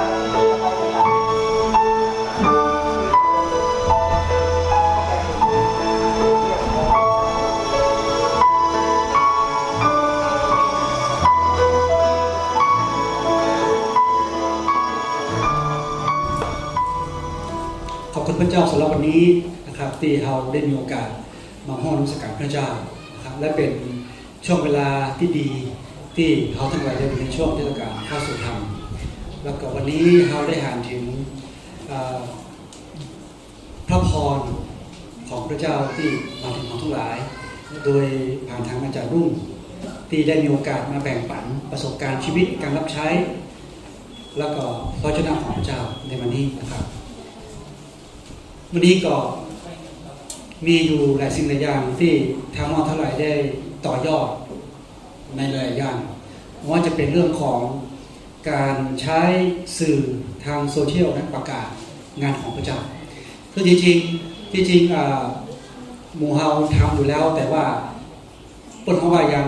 ขอบคุณพระเจ้าสำหรับวันนี้นะครับที่เราได้มีโอกาสมาห้องนมัสการพระเจ้านะครับและเป็นช่วงเวลาที่ดีที่เราทั้งหลายได้อยู่ในช่วงเทศกาลเข้าสู่ธรรม แล้วก็วันนี้เราได้อ่านถึงพระพรของพระเจ้าที่มาถึงเราทั้งหลาย โดยผ่านทางอาจารย์รุ่งที่ได้มีโอกาสมาแบ่งปันประสบการณ์ชีวิตการรับใช้ แล้วก็พระเจ้าของพระเจ้าในวันนี้นะครับ วันนี้ก็มีอยู่หลายสิ่งหลายอย่างที่ทางมอเท่าไหร่ได้ต่อยอดในหลายอย่างไม่ว่าจะเป็นเรื่องของ การใช้สื่อทางโซเชียลและประกาศงานของพระเจ้าคือจริงๆที่จริงอ่าหมู่เฮาทำอยู่แล้ว แต่ว่าปนเขาว่ายัง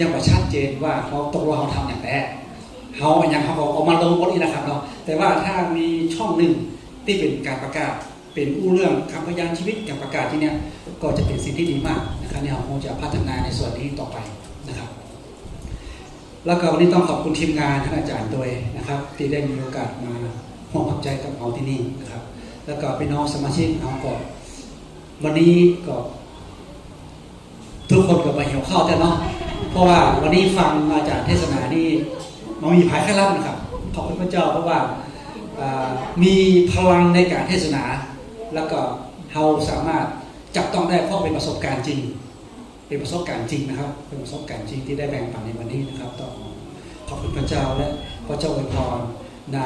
ยังไม่ชัดเจนว่าเขาตกลงเขาทำอย่างไรเขาอันยังเขาก็เอามาลงบนนี้นะครับเนาะแต่ว่าถ้ามีช่องหนึ่งที่เป็นการประกาศเป็นอู้เรื่องคำพยานชีวิตการประกาศที่เนี้ยก็จะเป็นสิ่งที่ดีมากนะครับเนี่ยเราคงจะพัฒนาในส่วนนี้ต่อไปนะครับ แล้วก็วันนี้ต้องขอบคุณทีมงานท่านอาจารย์ด้วยนะครับ ที่ได้มีโอกาสมาห่วงควใจกับเราที่นี่นะครับ แล้วก็พี่น้องสมาชิกเราก็วันนี้ก็ทุกคนก็มาเหี่ยวข้าวแต่เนาะเพราะว่าวันนี้ฟังอาจารย์เทศนานี่มันมีภายแค่รับนะครับ ขอบคุณพระเจ้าเพราะว่าอ่ามีพลังในการเทศนา แล้วก็เราสามารถจับต้องได้เพราะเป็นประสบการณ์จริง เป็นประสบการณ์จริงนะครับ เป็นประสบการณ์จริงที่ได้แบ่งปันในวันนี้นะครับต้องขอบคุณพระเจ้าและพระเจ้าอวยพรใน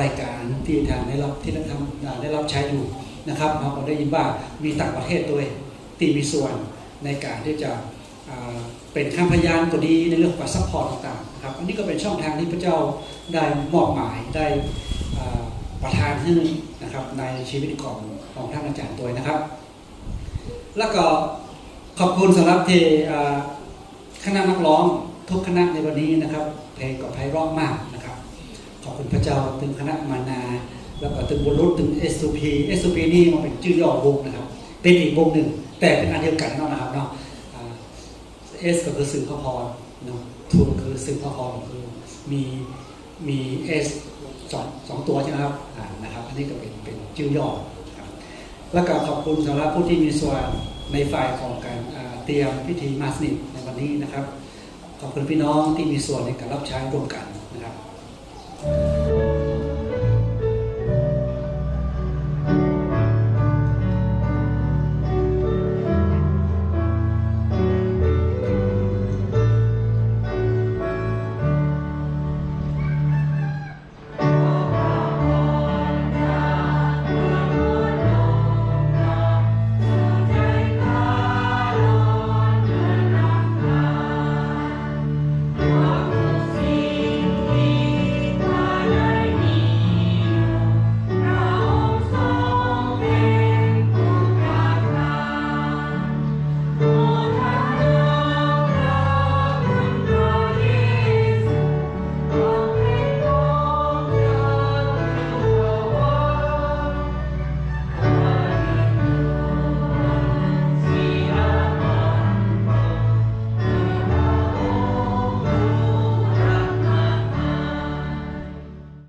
รายการที่ทางได้รับที่ได้ทำได้รับใช้อยู่นะครับเราก็ได้ยินว่ามีต่างประเทศด้วยที่มีส่วนในการที่จะเป็นข้ามพยานก็ดีในเรื่องของการซัพพอร์ตต่างๆนะครับอันนี้ก็เป็นช่องทางที่พระเจ้าได้มอบหมายได้ประธานให้นะครับในชีวิตของของท่านอาจารย์ตัวนะครับ แล้วก็ ขอบคุณสำหรับที่คณะนักร้องทุกคณะในวันนี้นะครับ เพลงก็ไพเราะมากนะครับ ขอบคุณพระเจ้าถึงคณะมานา แล้วก็ถึงบุรุษถึง S2P S2P นี่มันเป็นชื่อย่อวงนะครับเป็นอีกวงหนึ่ง แต่เป็นอันเดียวกันเนาะนะครับเนาะเอ่า S ก็คือสื่อพระพรเนาะทูคือสื่อพระพรคือมีมี S สองสองตัวใช่ไหมครับอ่านะครับ อันนี้ก็เป็นเป็นชื่อย่อครับแล้วก็ขอบคุณสำหรับผู้ที่มีส่วนในฝ่ายของการ เตรียมพิธีมาสนิทในวันนี้นะครับ ขอบคุณพี่น้องที่มีส่วนในการรับใช้ร่วมกัน